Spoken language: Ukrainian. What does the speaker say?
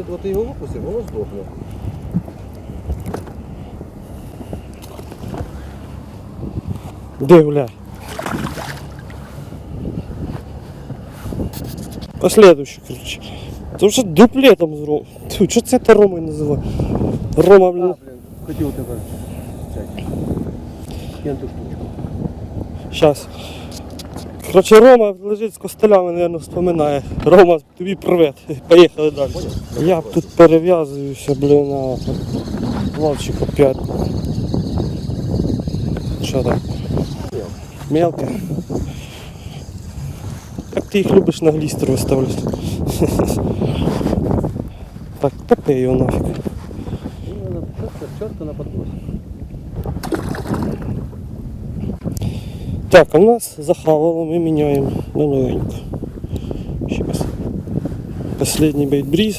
от ти його випустив, воно здохне. Де гуляй? Последующий, короче. Це вже дуплетом з Ром. Тьфу, Що це та Рома називає? Рома, блін. блін, хотів тебе взяти. Кенту штучку. Щас. Короче, Рома лежить з костелями, наверное, вспоминає. Рома, тобі привет. Поїхали далі. Я тут перев'язуюся, блін, на лавчик опять. Що так? Мелко. Як ти їх любиш на глістер виставляти? Так, попей його нафіг. Іменно чітко, чітко на подбросі. Так, а у нас захавало, ми міняємо на новеньку. Сейчас. Последний бейтбриз.